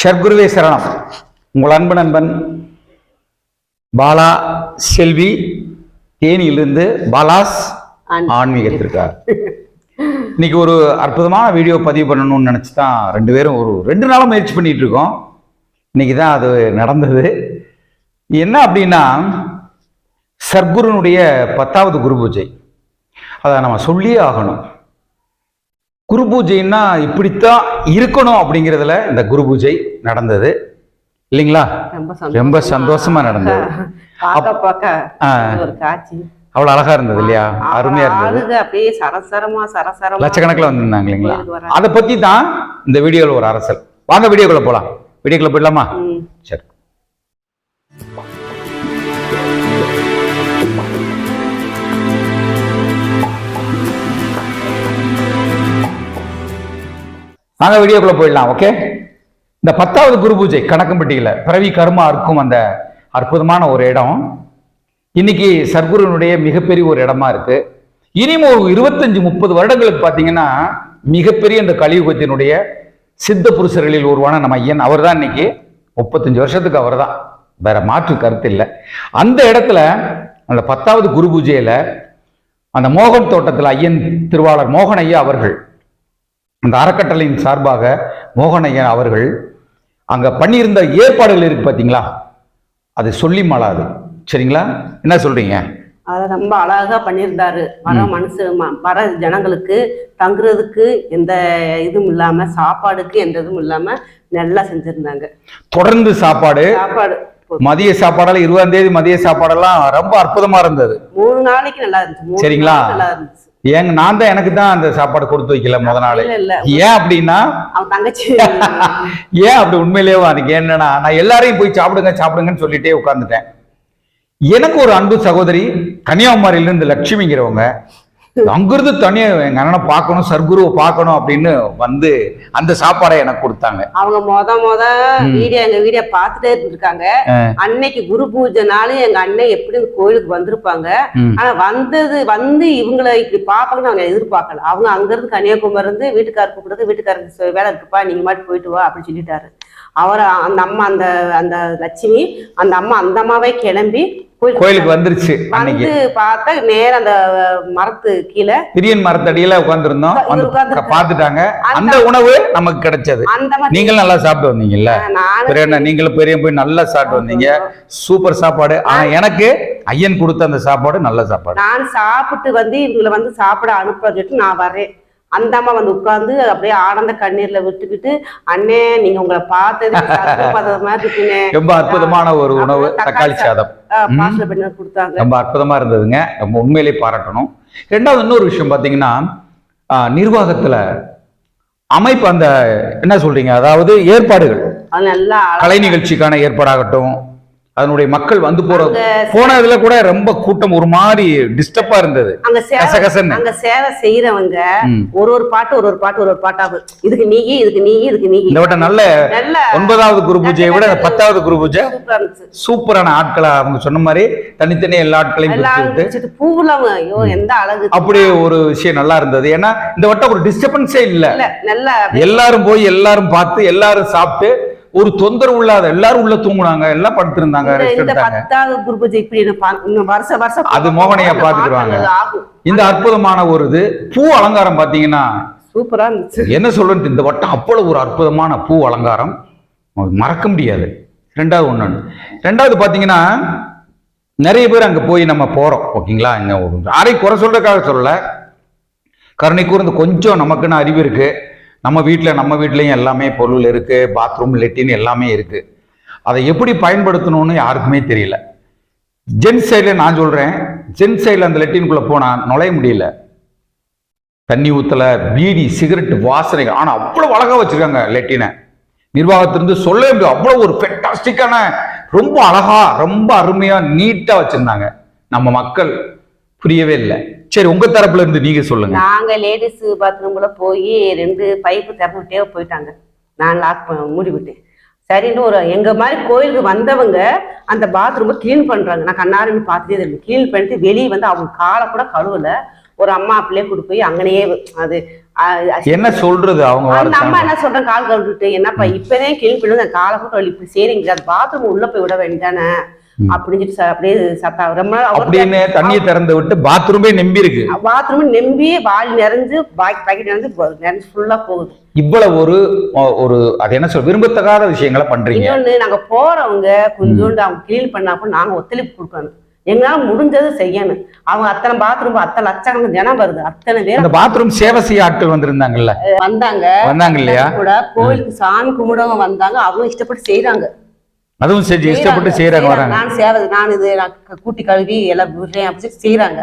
ஷர்குருவே சரணம். உங்கள் அன்பு நண்பன் பாலா செல்வி தேனியிலிருந்து பாலாஸ் ஆன்- ஆன்மீகத்திற்கார் இன்னைக்கு ஒரு அற்புதமான வீடியோ பதிவு பண்ணணும்னு நினச்சி தான் ரெண்டு பேரும் ஒரு ரெண்டு நாளாக முயற்சி பண்ணிட்டு இருக்கோம் இன்னைக்கு தான் அது நடந்தது. என்ன அப்படின்னா சர்க்குருனுடைய பத்தாவது குரு பூஜை. அதை நம்ம சொல்லியே ஆகணும். குரு பூஜைன்னா இப்படித்தான் இருக்கணும் அப்படிங்கிறதுல இந்த குரு பூஜை நடந்தது. இல்லைங்களா? ரொம்ப சந்தோஷமா. நடந்தது. பார்க்க பார்க்க ஆ. ஒரு காட்சி. அவ்வளோ அழகா இருந்தது இல்லையா? அருமையா இருந்தது. அப்படியே சரசரமா சரசரமா. லட்சக்கணக்கில் வந்திருந்தாங்க இல்லைங்களா. அதை பத்தி தான் இந்த வீடியோவில் ஒரு அரசல். வாங்க வீடியோக்குள்ள போலாம். வீடியோக்குள்ள போயிடலாமா. சரி. நாங்கள் வீடியோக்குள்ள போயிடலாம் ஓகே இந்த பத்தாவது குரு பூஜை கணக்கம்பட்டியில் பிறவி கர்மா இருக்கும் அந்த அற்புதமான ஒரு இடம். இன்னைக்கு சர்க்குருனுடைய மிகப்பெரிய ஒரு இடமா இருக்கு. இனிமே ஒரு இருபத்தஞ்சு முப்பது வருடங்களுக்கு பார்த்தீங்கன்னா மிகப்பெரிய இந்த கலியுகத்தினுடைய சித்த புருஷர்களில் உருவான நம்ம ஐயன். அவர் தான் இன்னைக்கு முப்பத்தஞ்சு வருஷத்துக்கு அவர் தான் வேற மாற்று கருத்து இல்லை. அந்த இடத்துல அந்த பத்தாவது குரு பூஜையில் அந்த மோகன் தோட்டத்தில் ஐயன் திருவாளர் மோகன் ஐயா அவர்கள் அந்த அறக்கட்டளையின் சார்பாக மோகன் ஐயா அவர்கள் அங்க பண்ணியிருந்த ஏற்பாடுகள் இருக்கு பாத்தீங்களா? அது சொல்லி மாளாது சரிங்களா? என்ன சொல்றீங்க? அத ரொம்ப அழகா பண்ணியிருந்தாரு. வர மனுஷ ம- வர ஜனங்களுக்கு தங்குறதுக்கு எந்த இதுவும் இல்லாம சாப்பாடுக்கு எந்த இதுவும் இல்லாம நல்லா செஞ்சிருந்தாங்க. தொடர்ந்து சாப்பாடு சாப்பாடு மதிய சாப்பாடெல்லாம் இருபதாம் தேதி மதிய சாப்பாடெல்லாம் ரொம்ப அற்புதமா இருந்தது. மூணு நாளைக்கு நல்லா இருந்துச்சு. சரிங்களா? நல்லா இருந்துச்சு. ஏங்க நான் தான் எனக்கு தான் அந்த சாப்பாடு கொடுத்து வைக்கல முத நாள். ஏன் அப்படின்னா? ஏன் அப்படி உண்மையிலேயே? அதுக்கு என்னன்னா நான் எல்லாரையும் போய் சாப்பிடுங்க சாப்பிடுங்கன்னு சொல்லிட்டே உட்கார்ந்துட்டேன். எனக்கு ஒரு அன்பு சகோதரி கன்னியாகுமரியிலிருந்து லட்சுமிங்கிறவங்க அங்கிருந்து தனியா எங்க அண்ணனை பார்க்கணும் சர்க்குருவை பார்க்கணும் அப்படின்னு வந்து அந்த சாப்பாடை எனக்கு கொடுத்தாங்க. அவங்க மொத மொத வீடியோ எங்க வீடியோ பார்த்துட்டே இருந்திருக்காங்க. அன்னைக்கு குரு பூஜை நாளும் எங்க அண்ணன் எப்படி கோயிலுக்கு வந்திருப்பாங்க. ஆனா வந்தது வந்து இவங்களை இப்படி பார்ப்பாங்கன்னு அவங்க எதிர்பார்க்கல. அவங்க அங்க இருந்து கன்னியாகுமரி இருந்து வீட்டுக்காரர் கூப்பிடுறது வீட்டுக்காரருக்கு வேலை இருக்குப்பா நீங்க மட்டும் போயிட்டு வா அப்படின்னு சொல்லிட்டாரு. அவர் அந்த அம்மா அந்த அந்த லட்சுமி அந்த அம்மா அந்த அம்மாவே கிளம்பி கோயிலுக்கு வந்துருச்சு அன்னைக்கு. வந்து பார்த்தா நேரா அந்த மரத்து கீழே பிரியன் மரத்தடியில உட்கார்ந்திருக்காரு. பார்த்துட்டாங்க. அந்த உணவு நமக்கு கிடைச்சது. நீங்களும் நல்லா சாப்பிட்டு வந்தீங்கல்ல? நானும் பெரிய நீங்களும் பெரிய போய் நல்லா சாப்பிட்டு வந்தீங்க. சூப்பர் சாப்பாடு. ஆனா எனக்கு ஐயன் கொடுத்த அந்த சாப்பாடு நல்ல சாப்பாடு. நான் சாப்பிட்டு வந்து இவங்களை வந்து சாப்பிட அனுப்ப சொல்லிட்டு நான் வரேன் அந்த அம்மா வந்து உட்கார்ந்து அப்படியே ஆனந்த கண்ணீர்ல விட்டுக்கிட்டு அண்ணே நீங்க உங்களை பார்த்தது பார்த்தது மாதிரி இருக்குண்ணே ரொம்ப அற்புதமான ஒரு உணவு தக்காளி சாதம். பாசல பண்ணி கொடுத்தாங்க. ரொம்ப அற்புதமா இருந்ததுங்க. ரொம்ப உண்மையிலே பாராட்டணும். ரெண்டாவது இன்னொரு விஷயம் பார்த்தீங்கன்னா ஆஹ், நிர்வாகத்துல அமைப்பு அந்த என்ன சொல்றீங்க? அதாவது ஏற்பாடுகள். அது நல்லா அழகா- கலை நிகழ்ச்சிக்கான ஏற்பாடாகட்டும் அதனுடைய மக்கள் வந்து போற போனதுல கூட ரொம்ப கூட்டம் ஒரு மாதிரி டிஸ்டர்பா இருந்தது. அங்க சேவை கசகசன்னு. அங்க சேவை செய்யறவங்க. ஒரு ஒரு பாட்டு ஒரு ஒரு பாட்டு ஒரு ஒரு பாட்டாகும் இதுக்கு நீ இதுக்கு நீ இதுக்கு நீ இந்த வட்டம் நல்ல ஒன்பதாவது குரு பூஜையை விட பத்தாவது குரு பூஜை சூப்பரான ஆட்களை அவங்க சொன்ன மாதிரி தனித்தனி எல்லா ஆட்களையும் பூவுலாம் ஐயோ எந்த அழகு. அப்படி ஒரு விஷயம் நல்லா இருந்தது. ஏன்னா இந்த வட்டம் ஒரு டிஸ்டர்பன்ஸே இல்ல. இல்ல நல்ல எல்லாரும் போய் எல்லாரும் பார்த்து எல்லாரும் சாப்பிட்டு ஒரு தொந்தரவு இல்லாத எல்லாரும் உள்ள தூங்குனாங்க எல்லாம் படுத்திருந்தாங்க அது மோகனையா ஆகும். இந்த அற்புதமான ஒரு இது பூ அலங்காரம் பாத்தீங்கன்னா சூப்பரா என்ன சொல்றது இந்த வட்டம் அவ்வளவு ஒரு அற்புதமான பூ அலங்காரம். மறக்க முடியாது. ரெண்டாவது ஒண்ணு. ரெண்டாவது பாத்தீங்கன்னா நிறைய பேர் அங்க போய் நம்ம போறோம். ஓகேங்களா? இங்க யாரையும் குறை சொல்றதுக்காக சொல்லல. கருணை கூர்ந்து கொஞ்சம் நமக்குன்னு அறிவு இருக்கு. நம்ம வீட்டில் நம்ம வீட்லேயும் எல்லாமே பொருள் இருக்குது பாத்ரூம் லெட்டின் எல்லாமே இருக்குது அதை எப்படி பயன்படுத்தணும்னு யாருக்குமே தெரியல. ஜென்ஸ் சைடில் நான் சொல்கிறேன் ஜென்ஸ் சைடில் அந்த லெட்டின்குள்ளே போனால் நுழைய முடியல. தண்ணி ஊற்றலை பீடி சிகரெட் வாசனை ஆனால் அவ்வளோ அழகாக வச்சுருக்காங்க லெட்டினை நிர்வாகத்திலிருந்து சொல்லவே முடியும் அவ்வளோ ஒரு ஃபெட்டாஸ்டிக்கான ரொம்ப அழகாக ரொம்ப அருமையாக நீட்டாக வச்சுருந்தாங்க. நம்ம மக்கள் புரியவே இல்லை. சரி உங்க தரப்புல இருந்து நீங்க சொல்லுங்க. நாங்க லேடிஸ் பாத்ரூம்குள்ள போய் ரெண்டு பைப்பு திறந்துட்டே போயிட்டாங்க. நான் லாக் மூடி விட்டேன். சரின்னு ஒரு எங்க மாதிரி கோயிலுக்கு வந்தவங்க அந்த பாத்ரூமை க்ளீன் பண்றாங்க. நான் கண்ணாருன்னு பார்த்துட்டே இருக்கேன் க்ளீன் பண்ணிட்டு வெளியே வந்து அவங்க காலை கூட கழுவல. ஒரு அம்மா அப்படியே கூட்டு போய் அங்கனையே அது என்ன சொல்றது அவங்க அந்த அம்மா வாரத்தாங்க என்ன சொல்றேன் கால் கழுவிட்டு என்னப்பா இப்பதான் கேள்வி பண்ணி அந்த காலை கூட இப்படி அது பாத்ரூம் உள்ள போய் விட வேண்டியதானே. அப்படின்னு அப்படியே சத்தா ரொம்ப அப்படின்னு தண்ணியை திறந்து விட்டு பாத்ரூமே நம்பி இருக்கு. பாத்ரூம் நம்பி வால் நிறைஞ்சு பாக்கி பாக்கெட் நிறைஞ்சு நிறைஞ்சு ஃபுல்லா போகுது. இவ்வளவு ஒரு ஒரு அது என்ன சொல் விரும்பத்தகாத விஷயங்களை பண்றீங்க. இன்னொன்னு நாங்க போறவங்க கொஞ்சோண்டு அவங்க கிளீன் பண்ணா கூட நாங்க ஒத்துழைப்பு கொடுக்கணும். எங்களால முடிஞ்சது செய்யணும். அவங்க அத்தனை பாத்ரூம் அத்தனை லட்சக்கணக்கு ஜனம் வருது. அத்தனை பேர் அந்த பாத்ரூம் சேவை செய்ய ஆட்கள் வந்திருந்தாங்கல்ல? வந்தாங்க. வந்தாங்க இல்லையா? கூட கோயிலுக்கு சாமி கும்பிடவங்க வந்தாங்க. அவங்க இஷ்டப்பட்டு செய்யறாங்க அதுவும் செஞ்சு இஷ்டப்பட்டு செய்யறாங்க வராங்க. நான் சேவை நான் இது கூட்டி கழுவி எல்லாம் செய்யறாங்க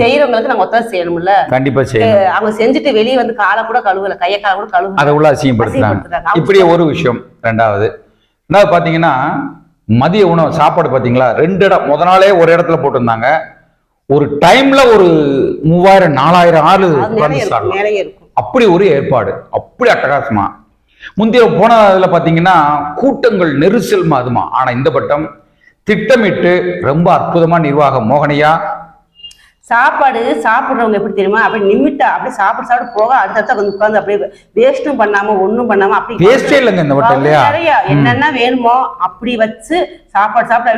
செய்யறவங்களுக்கு நாங்க ஒத்தம் செய்யணும்ல. கண்டிப்பா செய்யணும். அவங்க செஞ்சுட்டு வெளியே வந்து காலை கூட கழுவல கைய காலை கூட கழுவல. அதை உள்ள அசிங்கப்படுத்துறாங்க. இப்படி ஒரு விஷயம் ரெண்டாவது. ரெண்டாவது பாத்தீங்கன்னா மதிய உணவு சாப்பாடு பாத்தீங்களா? ரெண்டு இடம் முத நாளே ஒரு இடத்துல போட்டிருந்தாங்க. ஒரு டைம்ல ஒரு மூவாயிரம் நாலாயிரம் ஆளு அப்படி ஒரு ஏற்பாடு அப்படி அட்டகாசமா. முந்தைய போன இதுல பாத்தீங்கன்னா கூட்டங்கள் நெரிசல் மாதுமா. ஆனா இந்த பட்டம் திட்டமிட்டு ரொம்ப அற்புதமா நிர்வாகம். மோகனையா? சாப்பாடு சாப்பிடுறவங்க எப்படி தெரியுமா? அப்படி நிமிட்டா அப்படியே சாப்பிட்டு சாப்பிட்டு போக அடுத்தடுத்த வந்து உட்காந்து அப்படியே வேஸ்ட்டும் பண்ணாம ஒண்ணும் பண்ணாம அப்படி வேஸ்டே இல்லைங்க இந்த வட்டம் இல்லையா? நிறைய என்னென்ன வேணுமோ அப்படி வச்சு சாப்பாடு சாப்பிட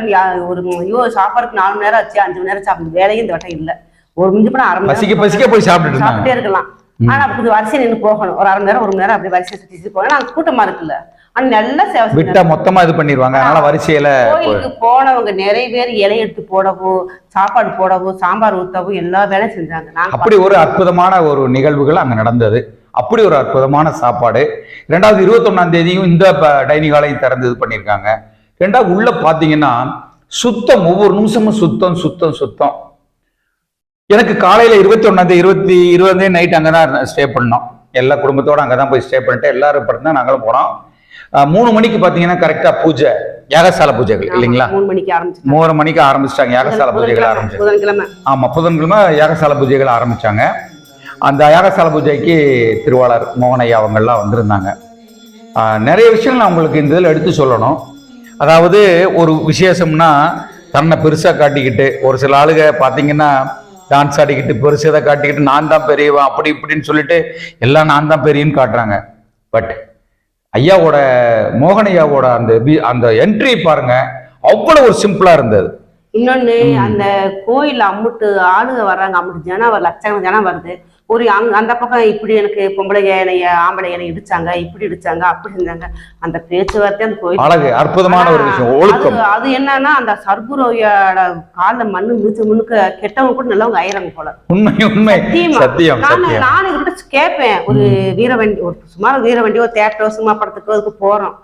ஒரு ஐயோ சாப்பாடுக்கு நாலு மணி நேரம் ஆச்சு அஞ்சு மணி நேரம் சாப்பிடுது வேலையும் இந்த வட்டம் இல்ல. ஒரு மிஞ்சி போனா அரை மணி பசிக்க பசிக்க போய் இருந்தாங்க. சாப்பிட்டே இருக்கலாம். ஆனா கொஞ்சம் வரிசை நின்று போகணும். ஒரு அரை மணி நேரம் ஒரு மணி நேரம் அப்படி வரிசை சுத்தி போகணும். நாங்க கூட்டமா இருக்குல்ல. ஆனா நல்லா சேவை. விட்டா மொத்தமா இது பண்ணிடுவாங்க அதனால வரிசையில கோயிலுக்கு போனவங்க நிறைய பேர் இலை எடுத்து போடவோ சாப்பாடு போடவோ சாம்பார் ஊத்தவோ எல்லா வேலையும் செஞ்சாங்க. அப்படி ஒரு அற்புதமான ஒரு நிகழ்வுகள் அங்க நடந்தது. அப்படி ஒரு அற்புதமான சாப்பாடு. ரெண்டாவது இருபத்தொன்னாம் தேதியும் இந்த டைனிங் ஹாலையும் திறந்து இது பண்ணியிருக்காங்க. ரெண்டாவது உள்ள பாத்தீங்கன்னா சுத்தம் ஒவ்வொரு நிமிஷமும் சுத்தம் சுத்தம் சுத்தம். எனக்கு காலையில இருபத்தி ஒன்னாம் தேதி இருபத்தி இருபதே நைட் அங்கதான் ஸ்டே பண்ணோம். எல்லா குடும்பத்தோட அங்கதான் போய் ஸ்டே பண்ணிட்டு எல்லாரும் படுத்து நாங்களும் போனோம். மூணு மணிக்கு பாத்தீங்கன்னா கரெக்டா பூஜை யாகசால பூஜைகள் இல்லைங்களா? மூணு மணிக்கு ஆரம்பிச்சு மூணு மணிக்கு ஆரம்பிச்சிட்டாங்க யாகசால பூஜைகள் ஆரம்பிச்சு புதன்கிழமை. ஆமா புதன்கிழமை யாகசால பூஜைகள் ஆரம்பிச்சாங்க. அந்த யாகசால பூஜைக்கு திருவாளர் மோகனையா அவங்கெல்லாம் வந்திருந்தாங்க. நிறைய விஷயங்கள் நான் உங்களுக்கு இந்த இதில் எடுத்து சொல்லணும். அதாவது ஒரு விசேஷம்னா தன்னை பெருசாக காட்டிக்கிட்டு ஒரு சில ஆளுக பார்த்தீங்கன்னா டான்ஸ் ஆடிக்கிட்டு பெருசதை காட்டிக்கிட்டு நான் தான் பெரியவன் அப்படி இப்படின்னு சொல்லிட்டு எல்லாம் நான் தான் பெரியன்னு காட்டுறாங்க. பட் ஐயாவோட மோகனையாவோட அந்த அந்த என்ட்ரி பாருங்க அவ்வளவு ஒரு சிம்பிளா இருந்தது. இன்னொன்னு அந்த கோயில் அம்முட்டு ஆளுங்க வர்றாங்க அம்முட்டு ஜனம் லட்சக்கணக்கான ஜனம் வருது. ஒரு அங்க அந்த பக்கம் இப்படி எனக்கு பொம்பளை என்னைய ஆம்பளை என்னை இடிச்சாங்க இப்படி இடிச்சாங்க அப்படி செஞ்சாங்க. அந்த பேச்சுவார்த்தை அந்த கோயில் அழகு அற்புதமான ஒரு விஷயம் ஒழுக்கம். அது என்னன்னா அந்த சர்க்குரோயோட கால்ல மண்ணு மிதிச்சு முன்னுக்கு கெட்டவங்க கூட நல்லவங்க ஆயிராங்க போல. உண்மை உண்மை. சத்தியமா. சத்தியம் நானு நானும் இவர்கிட்ட கேட்பேன் ஒரு வீரவண்டி ஒரு சுமார் வீரவண்டி ஒரு தேட்டரோ சினிமா படத்துக்கு அதுக்கு போறோம்.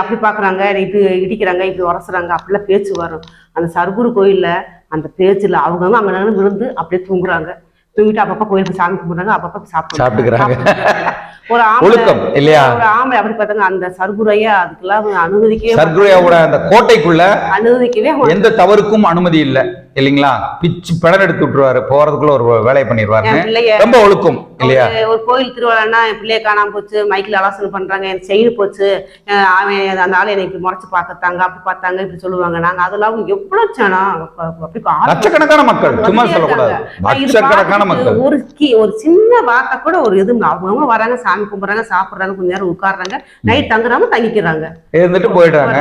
அப்படி பாக்குறாங்க இப்படி இடிக்கிறாங்க இப்படி உரசுறாங்க அப்படிலாம் பேச்சு வரும். அந்த சர்க்குரு கோயில்ல அந்த பேச்சுல அவங்க அங்க விழுந்து அப்படியே தூங்குறாங்க. தூங்கிட்டு அப்பப்ப கோயிலுக்கு சாமி கும்பிடுறாங்க அப்பப்ப சாப்பிட்டு சாப்பிட்டுக்கிறாங்க. ஒரு ஒழுக்கம் இல்லையா? ஒரு ஆம்பளை அப்படி பார்த்தாங்க அந்த சர்க்குரையா அதுக்கெல்லாம் அனுமதிக்கவே சர்க்குரையாவோட அந்த கோட்டைக்குள்ள அனுமதிக்கவே. எந்த தவறுக்கும் அனுமதி இல்லை இல்லைங்களா? பிச்சு பிளன் எடுத்து விட்டுருவாரு போறதுக்குள்ள ஒரு வேலையை பிள்ளைய ரொம்ப ஒழுக்கம் இல்லையா? ஒரு- கோயில் திருவிழான்னா என் பிள்ளைய காணாம போச்சு மைக்கில் ஆலோசனை பண்றாங்க என் செயின் போச்சு அவன் அந்த ஆளு என்னை இப்படி முறைச்சு பார்க்கத்தாங்க அப்படி பார்த்தாங்க இப்படி சொல்லுவாங்க. நாங்க அதெல்லாம் எவ்வளவு ஆள் லட்சக்கணக்கான மக்கள் சும்மா சொல்லக்கூடாது. லட்சக்கணக்கான மக்கள். ஒரு ஒரு சின்ன வாக்க கூட ஒரு இது அவங்க வராங்க சாமி கும்பிடுறாங்க சாப்பிடுறாங்க கொஞ்ச நேரம் உட்கார்றாங்க. நைட் தங்குறாம தங்கிக்கிறாங்க. இருந்துட்டு போயிட்டாங்க.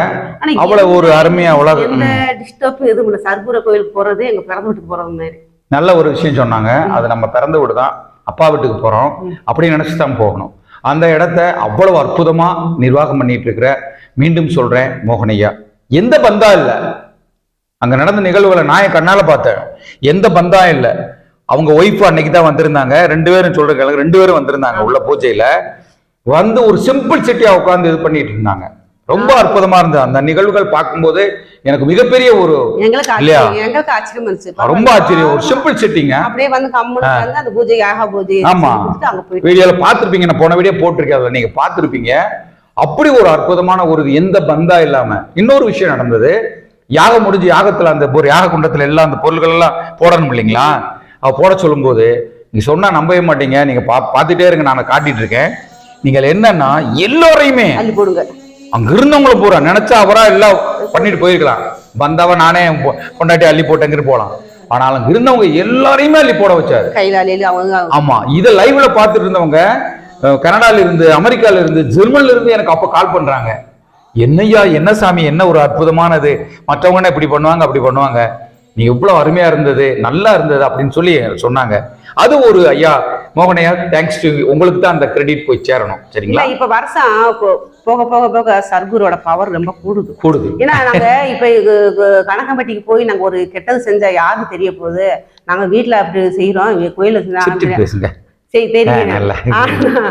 அவ்வளவு ஒரு அருமையா உலக எந்த டிஸ்டர்பும் எதுவும் இல்லை. சர்க்குர கோயிலுக்கு போறது எங்க பிறந்த வீட்டுக்கு போறது மாதிரி. நல்ல ஒரு விஷயம் சொன்னாங்க. அது நம்ம பிறந்த வீடு தான். அப்பா வீட்டுக்கு போறோம். அப்படி நினைச்சு தான் போகணும். அந்த இடத்த அவ்வளவு அற்புதமா நிர்வாகம் பண்ணிட்டு இருக்கிற மீண்டும் சொல்றேன் மோகனையா எந்த பந்தா இல்ல. அங்க நடந்த நிகழ்வுகளை நான் என் கண்ணால பார்த்தேன். எந்த பந்தா இல்ல. அவங்க ஒய்ஃப் அன்னைக்கு தான் வந்திருந்தாங்க. ரெண்டு பேரும் சொல்ற ரெண்டு பேரும் வந்திருந்தாங்க உள்ள பூஜையில. வந்து ஒரு சிம்பிள் சிட்டியா உட்கார்ந்து இது பண்ணிட்டு இருந்தாங்க. ரொம்ப அற்புதமா இருந்தது. அந்த நிகழ்வுகள் பார்க்கும்போது எனக்கு மிகப்பெரிய ஒரு இல்லையா? ரொம்ப ஆச்சரியம். ஒரு சிம்பிள் சிட்டிங்க அப்படியே வந்து அந்த பூஜை யாக பூஜை ஆமா. வீடியோல பார்த்திருப்பீங்க. நான் போன வீடியோ போட்டிருக்கேன். அதுல நீங்க பார்த்திருப்பீங்க. அப்படி ஒரு அற்புதமான ஒரு எந்த பந்தா இல்லாம இன்னொரு விஷயம் நடந்தது. யாகம் முடிஞ்சு யாகத்துல அந்த ஒரு யாக குண்டத்துல எல்லாம் அந்த பொருள்கள் எல்லாம் போடணும் இல்லைங்களா? அவ போட சொல்லும்போது நீங்க சொன்னா நம்பவே மாட்டீங்க. நீங்க பா பார்த்துட்டே இருங்க. நான் காட்டிட்டு இருக்கேன். நீங்கள் என்னன்னா எல்லோரையுமே அள்ளி போடுங்க. அங்க இருந்தவங்கள பூரா நினைச்சா அவரா எல்லாம் பண்ணிட்டு போயிருக்கலாம். வந்தவ நானே பொண்டாட்டி அள்ளி போட்டேங்கிட்டு போலாம். ஆனால் அங்க இருந்தவங்க எல்லாரையுமே அள்ளி போட வச்சாரு. கையில அலையில அவங்க. ஆமா. இதை லைவ்ல பார்த்துட்டு இருந்தவங்க கனடால இருந்து அமெரிக்கால இருந்து ஜெர்மன்ல இருந்து எனக்கு அப்ப கால் பண்றாங்க. என்னய்யா என்ன சாமி? என்ன ஒரு அற்புதமானது? மற்றவங்க என்ன இப்படி பண்ணுவாங்க அப்படி பண்ணுவாங்க. நீ எவ்வளவு அருமையா இருந்தது நல்லா இருந்தது அப்படின்னு சொல்லி சொன்னாங்க. அது ஒரு ஐயா மோகனையா தேங்க்ஸ் டு உங்களுக்கு தான் அந்த கிரெடிட் போய் சேரணும். சரிங்களா? இப்ப வருஷம் போக போக போக சர்க்குரோட பவர் ரொம்ப கூடுது. கூடுது. ஏன்னா நாங்க இப்ப கணக்கம்பட்டிக்கு போய் நாங்க ஒரு கெட்டது செஞ்சா யாருக்கு தெரிய போகுது? நாங்க வீட்டுல அப்படி செய்யறோம் கோயில செஞ்சா- சரி. ஆனா,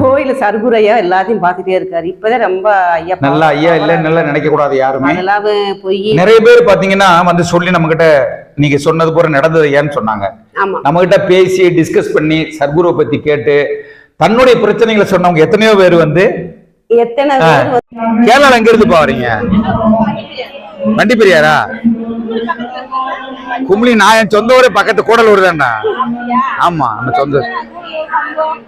கோயில சர்க்குரையா எல்லாத்தையும் பாத்துட்டே இருக்காரு. இப்பதான் ரொம்ப ஐயா நல்லா ஐயா இல்ல நல்லா நினைக்க கூடாது யாருமே போய் நிறைய பேர் பாத்தீங்கன்னா வந்து சொல்லி நம்ம கிட்ட நீங்க சொன்னது போற நடந்தது ஏன்னு சொன்னாங்க. நம்ம கிட்ட பேசி டிஸ்கஸ் பண்ணி சர்க்குருவை பத்தி கேட்டு தன்னுடைய பிரச்சனைகளை சொன்னவங்க எத்தனையோ பேர் வந்து எத்தனை கேரளால எங்க இருந்து வரீங்க வண்டி பெரியாரா? கும்ளி நான் என் சொந்த ஊரே பக்கத்து கூடலூர் தானே ஆமா நம்ம சொந்த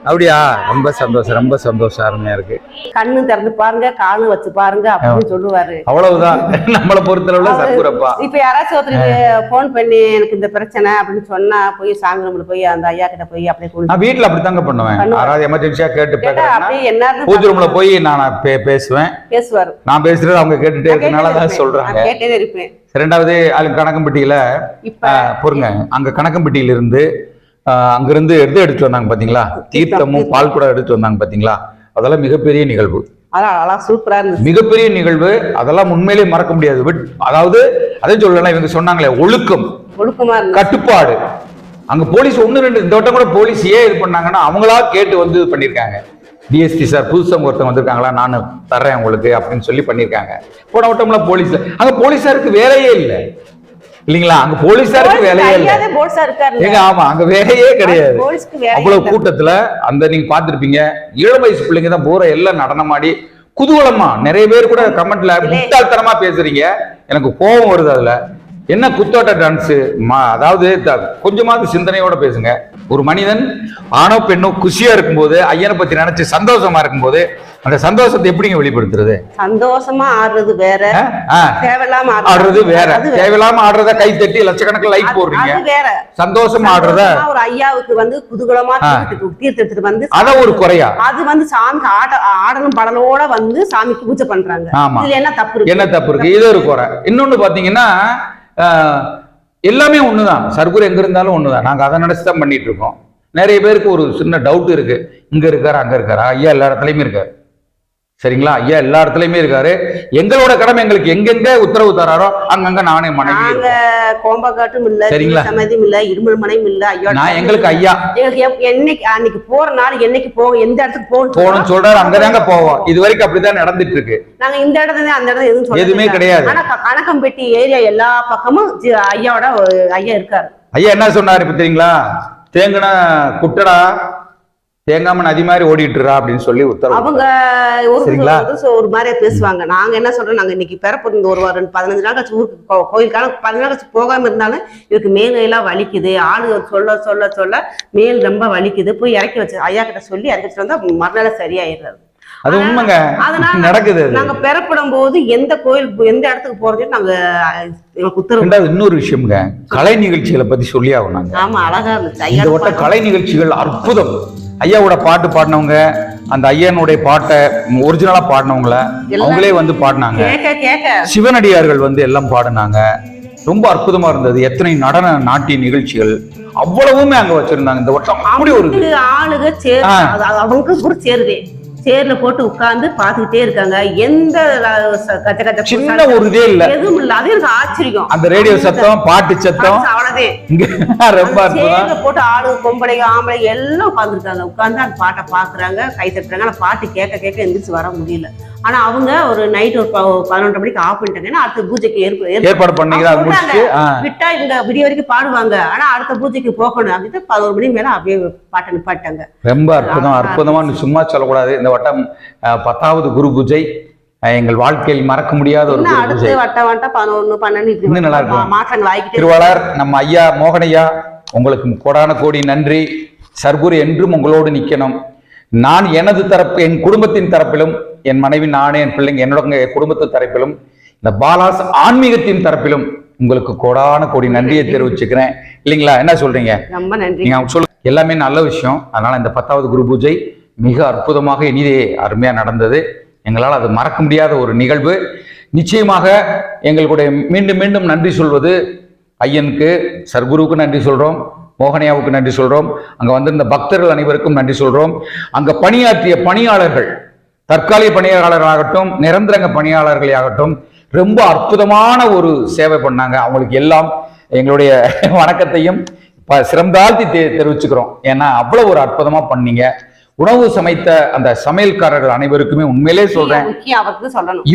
அப்படியா? ரொம்ப சந்தோஷம் ரொம்ப சந்தோஷம் அருமையா இருக்கு. கண்ணு திறந்து பாருங்க காலும் வச்சு பாருங்க அப்படின்னு சொல்லுவாரு. அவ்வளவுதான். நம்மளை பொறுத்தளவுல சர்க்குரப்பா இப்ப யாராச்சும் ஒருத்தருக்கு போன் பண்ணி எனக்கு இந்த பிரச்சனை அப்படின்னு சொன்னா போய் சாமி ரூம்ல போய் அந்த ஐயா கிட்ட போய் அப்படியே நான் வீட்டுல அப்படித்தாங்க பண்ணுவேன். யாராவது எமர்ஜென்சியா கேட்டு அப்படியே என்ன பூஜை ரூம்ல போய் நான் பேசுவேன். பேசுவாரு. நான் பேசுறது அவங்க கேட்டுட்டே இருக்கனால தான். சொல்றாங்க. கேட்டே இருப்பேன். ரெண்டாவது அது கணக்கம்பட்டியில பொறுங்க. அங்க கணக்கம்பட்டியில இருந்து அங்கிருந்து எடுத்து எடுத்து வந்தாங்க பாத்தீங்களா? தீர்த்தமும் பால் கூட எடுத்து வந்தாங்க பாத்தீங்களா? அதெல்லாம் மிகப்பெரிய நிகழ்வு. சூப்பரா இருந்துச்சு. மிகப்பெரிய நிகழ்வு. அதெல்லாம் உண்மையிலேயே மறக்க முடியாது. பட் அதாவது அதே சொல்லலாம் இவங்க சொன்னாங்களே ஒழுக்கம். ஒழுக்கமா கட்டுப்பாடு. அங்க போலீஸ் ஒண்ணு ரெண்டு இந்த வட்டம் கூட போலீஸ் ஏன் இது பண்ணாங்கன்னா அவங்களா கேட்டு வந்து இது பண்ணிருக்காங்க டிஎஸ்பி சார் புதுசா ஒருத்தவங்க வந்திருக்காங்களா நான் தர்றேன் உங்களுக்கு அப்படின்னு சொல்லி பண்ணிருக்காங்க. போன வட்டம்ல போலீஸ்ல அங்க போலீஸாருக்கு வேலையே இல்லை. இல்லைங்களா? அங்க போலீஸாருக்கு வேலையே இல்லை. ஏங்க ஆமா அங்க வேலையே கிடையாது. அவ்வளவு கூட்டத்துல அந்த நீங்க பார்த்திருப்பீங்க இளம் வயசு பிள்ளைங்க தான் பூரா எல்லாம் நடனமாடி குதூகலமா நிறைய பேர் கூட கமெண்ட்ல முட்டாள்தனமா பேசுறீங்க. எனக்கு கோபம் வருது அதுல. என்ன குத்தோட்ட டான்ஸ் அதாவது கொஞ்சமாவது சிந்தனையோட பேசுங்க. ஒரு மனிதன் ஆணோ பெண்ணோ குஷியா இருக்கும்போது ஐயனை பத்தி நினைச்சு சந்தோஷமா இருக்கும்போது அந்த சந்தோஷத்தை எப்படிங்க வெளிப்படுத்துறது? சந்தோஷமா ஆடுறது வேற. தேவையில்லாம ஆடுறது. வேற. தேவையில்லாம ஆடுறத கை தட்டி லட்சக்கணக்கில் லைக் போடுறீங்க. வேற. சந்தோஷமா ஆடுறத. ஒரு ஐயாவுக்கு வந்து குதூகலமா தீர்த்து தீர்த்து எடுத்துட்டு வந்து அத ஒரு குறையா? அது வந்து சாமிக்கு ஆட ஆடலும் படலோட வந்து சாமிக்கு பூஜை பண்றாங்க. ஆமா. இதுல என்ன தப்பு இருக்கு? என்ன தப்பு இருக்கு? இது ஒரு குறை. இன்னொன்னு பாத்தீங்கன்னா எல்லாமே ஒன்று தான் சர்க்குரு எங்கே இருந்தாலும் ஒன்று தான் நாங்கள் அதை நினச்சி தான் பண்ணிகிட்ருக்கோம் நிறைய பேருக்கு ஒரு சின்ன டவுட் இருக்குது இங்கே இருக்காரு அங்கே இருக்காரா? ஐயா எல்லா இடத்துலையுமே இருக்காரு. சரிங்களா? ஐயா எல்லா இடத்துலயுமே இருக்காரு. எங்களோட கடமை எங்களுக்கு எங்கெங்க உத்தரவு தராரோ அங்கங்க நானே மனைவி. கோம்பக்காட்டும் இல்ல சரிங்களா? சமதியும் இல்ல இருமல் மனையும் இல்ல. ஐயோ நான் எங்களுக்கு ஐயா. எங்களுக்கு என்னைக்கு அன்னைக்கு போற நாள் என்னைக்கு போக எந்த இடத்துக்கு போகணும் போகணும்னு சொல்றாரு அங்கதாங்க போவோம். இது வரைக்கும் அப்படிதான் நடந்துட்டு இருக்கு நாங்க இந்த இடத்துல அந்த இடத்துல எதுவும் எதுவுமே கிடையாது. ஆனா கணக்கம்பட்டி ஏரியா எல்லா பக்கமும் ஐயாவோட ஐயா இருக்காரு. ஐயா என்ன சொன்னாரு இப்ப தெரியுங்களா? தேங்குனா குட்டடா தேங்காம நதி மாதிரி ஓடிட்டுறா அப்படின்னு சொல்லி உத்தரவு அவங்க சரிங்களா? ஒரு மாதிரியா பேசுவாங்க. நாங்க என்ன சொல்றோம்? நாங்க இன்னைக்கு பிறப்பு இந்த ஒரு வாரம் பதினஞ்சு நாள் கழிச்சு ஊருக்கு கோயிலுக்கான பதினஞ்சு நாள் கழிச்சு போகாம இருந்தாலும் இவருக்கு மேல் எல்லாம் வலிக்குது. ஆளு சொல்ல சொல்ல சொல்ல மேல் ரொம்ப வலிக்குது. போய் இறக்கி வச்சு ஐயா கிட்ட சொல்லி இறக்கி வச்சு வந்தா மறுநாள் சரியாயிடுறாரு. அது உண்மைங்க. அதனால நடக்குது நாங்க பிறப்படும் போது எந்த கோயில் எந்த இடத்துக்கு போறது நாங்க உத்தரவு இன்னொரு விஷயம்ங்க. கலை நிகழ்ச்சிகளை பத்தி சொல்லி ஆகணுங்க ஆமா அழகா இருந்துச்சு. இந்த வட்ட கலை நிகழ்ச்சிகள் அற்புதம். ஐயாவோட பாட்டு பாடினவங்க அந்த ஐயனுடைய பாட்டை ஒரிஜினலா பாடினவங்கள அவங்களே வந்து பாடினாங்க. சிவனடியார்கள் வந்து எல்லாம் பாடினாங்க. ரொம்ப அற்புதமா இருந்தது. எத்தனை நடன நாட்டிய நிகழ்ச்சிகள் அவ்வளவுமே அங்க வச்சிருந்தாங்க. இந்த வருஷம் அப்படி ஒரு ஆளுக சேர் ஆ. அது- அது அவங்க கூட சேருதே. சேர்ல போட்டு உட்கார்ந்து பாத்துக்கிட்டே இருக்காங்க. எந்த கச்ச கச்ச சின்ன ஒரு இதே இல்ல. எதுவும் இல்ல. அது எனக்கு ஆச்சரியம். அந்த ரேடியோ சத்தம் பாட்டு சத்தம். அவ்வளவுதான் ரொம்ப சேர்ல போட்டு ஆளு பொம்பளைங்க ஆம்பளை எல்லாம் உட்காந்துருக்காங்க உட்கார்ந்து அந்த பாட்டை பாக்குறாங்க கை தட்டுறாங்க. ஆனா பாட்டு கேட்க கேட்க எந்திரிச்சு வர முடியல. ஆனா அவங்க ஒரு நைட் ஒரு பதினொன்றரை மணிக்கு ஆஃப் பண்ணிட்டாங்க. அடுத்த பூஜைக்கு ஏற்ப ஏற்ப- ஏற்பாடு ஆ. விட்டா இந்த விடிய வரைக்கும் பாடுவாங்க. ஆனா அடுத்த பூஜைக்கு போகணும் அப்படின்ட்டு பதினோரு மணி மேல அப்படியே பாட்டை நிப்பாட்டாங்க ரொம்ப அற்புதம் அற்புதமா சும்மா சொல்லக்கூடாது. இந்த வட்டம் பத்தாவது குரு பூஜை. எங்கள் வாழ்க்கையில் மறக்க முடியாத ஒரு அடுத்து வட்ட வட்ட பதினொன்னு பன்னெண்டு இன்னும் நல்லா இருக்கும். மாற்றங்கள் ஆகிக்கிட்டே திருவாளர் நம்ம ஐயா மோகனையா உங்களுக்கு கோடான கோடி நன்றி. சர்க்குரு என்றும் உங்களோடு நிக்கணும். நான் எனது தரப்பு என் குடும்பத்தின் தரப்பிலும் என் மனைவி நானே என் பிள்ளைங்க என்னோட குடும்பத்து தரப்பிலும் இந்த பாலாஸ் ஆன்மீகத்தின் தரப்பிலும் உங்களுக்கு கோடான கோடி நன்றியை தெரிவிச்சுக்கிறேன். இல்லைங்களா? என்ன சொல்றீங்க? ரொம்ப நன்றி. நீங்க அவங்க சொல்ல எல்லாமே நல்ல விஷயம். அதனால இந்த பத்தாவது குரு பூஜை மிக அற்புதமாக இனிதே அருமையா நடந்தது. எங்களால் அது மறக்க முடியாத ஒரு நிகழ்வு. நிச்சயமாக எங்களுடைய மீண்டும் மீண்டும் நன்றி சொல்வது ஐயனுக்கு சர்க்குருவுக்கு நன்றி சொல்றோம். மோகனியாவுக்கு நன்றி சொல்றோம். அங்க வந்திருந்த பக்தர்கள் அனைவருக்கும் நன்றி சொல்றோம். அங்க பணியாற்றிய பணியாளர்கள் தற்காலிக பணியாளர்களாகட்டும் நிரந்தரங்க பணியாளர்களாகட்டும் ரொம்ப அற்புதமான ஒரு சேவை பண்ணாங்க. அவங்களுக்கு எல்லாம் எங்களுடைய வணக்கத்தையும் சிறந்தாழ்த்தி தெ தெரிவிச்சுக்கிறோம். ஏன்னா அவ்வளவு ஒரு அற்புதமா பண்ணீங்க. உணவு சமைத்த அந்த சமையல்காரர்கள் அனைவருக்குமே உண்மையிலே சொல்றேன்.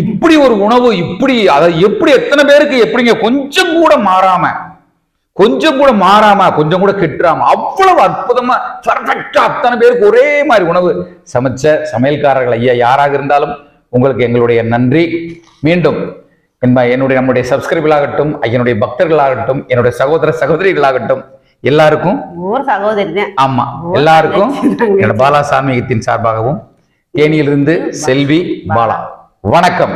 இப்படி ஒரு உணவு இப்படி அதை எப்படி எத்தனை பேருக்கு எப்படிங்க கொஞ்சம் கூட மாறாம கொஞ்சம் கூட மாறாம கொஞ்சம் கூட கெட்டுறாம அவ்வளவு அற்புதமா பர்ஃபெக்டா அத்தனை பேருக்கு ஒரே மாதிரி உணவு சமைச்ச சமையல்காரர்கள் ஐயா யாராக இருந்தாலும் உங்களுக்கு எங்களுடைய நன்றி. மீண்டும் என்னுடைய நம்முடைய சப்ஸ்கிரைபர்களாகட்டும் ஐயனுடைய பக்தர்களாகட்டும் என்னுடைய சகோதர சகோதரிகளாகட்டும் எல்லாருக்கும் ஆமா எல்லாருக்கும் என்னோட பாலா சாமியத்தின் சார்பாகவும் தேனியிலிருந்து செல்வி பாலா. வணக்கம்.